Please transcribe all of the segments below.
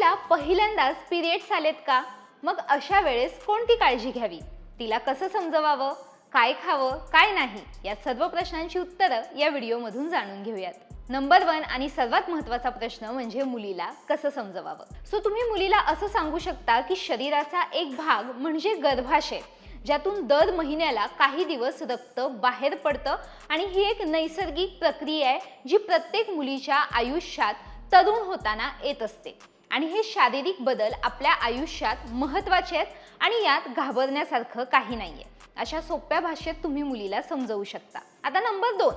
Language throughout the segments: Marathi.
मुलीला पहिल्यांदाच पिरियड्स आलेत का? मग अशा वेळेस कोणती काळजी घ्यावी? तिला कसं समजवावं? काय खावं? काय नाही? या सर्व प्रश्नांची उत्तरं या व्हिडिओमधून जाणून घेऊयात. नंबर वन आणि सर्वात महत्त्वाचा प्रश्न म्हणजे मुलीला कसं समजवावं? सो तुम्ही मुलीला असं सांगू शकता की शरीराचा एक भाग म्हणजे गर्भाशय ज्यातून दर महिन्याला काही दिवस रक्त बाहेर पडतं आणि ही एक नैसर्गिक प्रक्रिया आहे जी प्रत्येक मुलीच्या आयुष्यात तरुण होताना येत असते. आणि हे शारीरिक बदल आपल्या आयुष्यात महत्त्वाचे आहेत आणि यात घाबरण्यासारखं काही नाही आहे अशा सोप्या भाषेत तुम्ही मुलीला समजवू शकता. आता नंबर दोन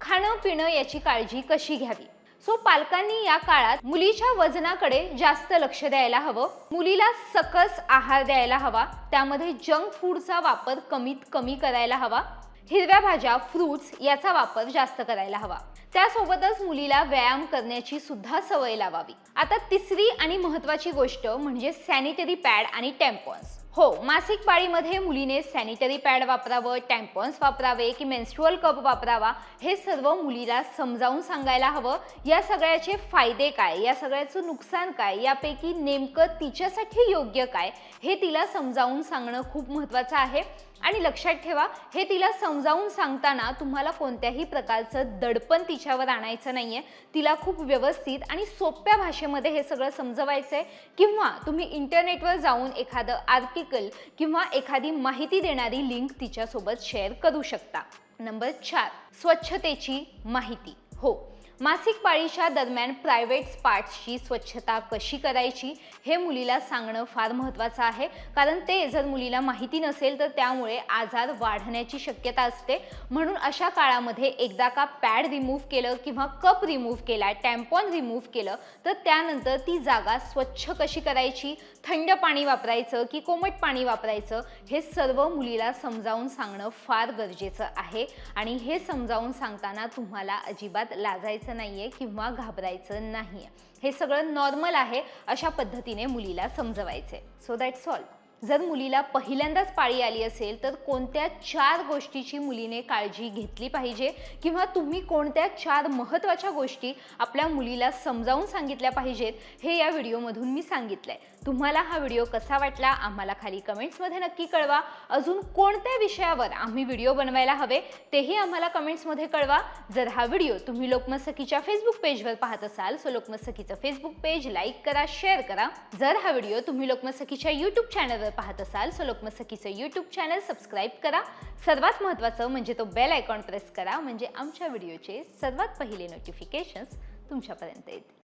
खाणं पिणं याची काळजी कशी घ्यावी? सो पालकांनी या काळात मुलीच्या वजनाकडे जास्त लक्ष द्यायला हवं. मुलीला सकस आहार द्यायला हवा. त्यामध्ये जंक फूडचा वापर कमीत कमी करायला हवा. हिरव्या भाज्या फ्रूट्स याचा वापर जास्त करायला हवा. त्यासोबतच मुलीला व्यायाम करण्याची सुद्धा सवय लावावी. आता तिसरी आणि महत्वाची गोष्ट म्हणजे सॅनिटरी पॅड आणि टेम्पॉन्स हो मासिक पाळीमध्ये मुलीने सॅनिटरी पॅड वापरावं टॅम्पॉन्स वापरावे की मेन्स्ट्रुअल कप वापरावा हे सर्व मुलीला समजावून सांगायला हवं. या सगळ्याचे फायदे काय? या सगळ्याचं नुकसान काय? यापैकी नेमकं तिच्यासाठी योग्य काय? हे तिला समजावून सांगणं खूप महत्त्वाचं आहे. आणि लक्षात ठेवा हे तिला समजावून सांगताना तुम्हाला कोणत्याही प्रकारचं दडपण तिच्यावर आणायचं नाही आहे तिला खूप व्यवस्थित आणि सोप्या भाषेमध्ये हे सगळं समजवायचं आहे किंवा तुम्ही इंटरनेटवर जाऊन एखादं आर्टिकल किंवा एखादी माहिती देणारी लिंक तिच्यासोबत शेअर करू शकता. नंबर चार स्वच्छतेची माहिती. हो मासिक पाळीच्या दरम्यान प्रायव्हेट स्पार्ट्सची स्वच्छता कशी करायची हे मुलीला सांगणं फार महत्त्वाचं आहे. कारण ते जर मुलीला माहिती नसेल तर त्यामुळे आजार वाढण्याची शक्यता असते. म्हणून अशा काळामध्ये एकदा का पॅड रिमूव्ह केलं किंवा कप रिमूव्ह केला टॅम्पॉन रिमूव्ह केलं तर त्यानंतर ती जागा स्वच्छ कशी करायची? थंड पाणी वापरायचं की कोमट पाणी वापरायचं? हे सर्व मुलीला समजावून सांगणं फार गरजेचं आहे. आणि हे समजावून सांगताना तुम्हाला अजिबात लाजायचं नाहीये किंवा घाबरायचं नाहीये. हे सगळं नॉर्मल आहे अशा पद्धतीने मुलीला समजवायचे सो दॅट्स ऑल जर मुलीला पहिल्यांदाच पाळी आली असेल तर कोणत्या चार गोष्टीची मुलीने काळजी घेतली पाहिजे? किंवा तुम्ही कोणत्या चार महत्त्वाच्या गोष्टी आपल्या मुलीला समजावून सांगितल्या पाहिजेत? हे या व्हिडिओमधून मी सांगितलं आहे तुम्हाला हा व्हिडिओ कसा वाटला? आम्हाला खाली कमेंट्समध्ये नक्की कळवा. अजून कोणत्या विषयावर आम्ही व्हिडिओ बनवायला हवे तेही आम्हाला कमेंट्समध्ये कळवा. जर हा व्हिडिओ तुम्ही लोकमत सखीच्या फेसबुक पेजवर पाहत असाल सो लोकमत सखीचं फेसबुक पेज लाईक करा शेअर करा. जर हा व्हिडिओ तुम्ही लोकमत सखीच्या यूट्यूब चॅनलवर पाहत असाल सो सखीचं यूट्यूब चॅनल सबस्क्राईब करा. सर्वात महत्त्वाचं म्हणजे तो बेल आयकॉन प्रेस करा म्हणजे आमच्या व्हिडिओचे सर्वात पहिले नोटिफिकेशन्स तुमच्यापर्यंत येतील.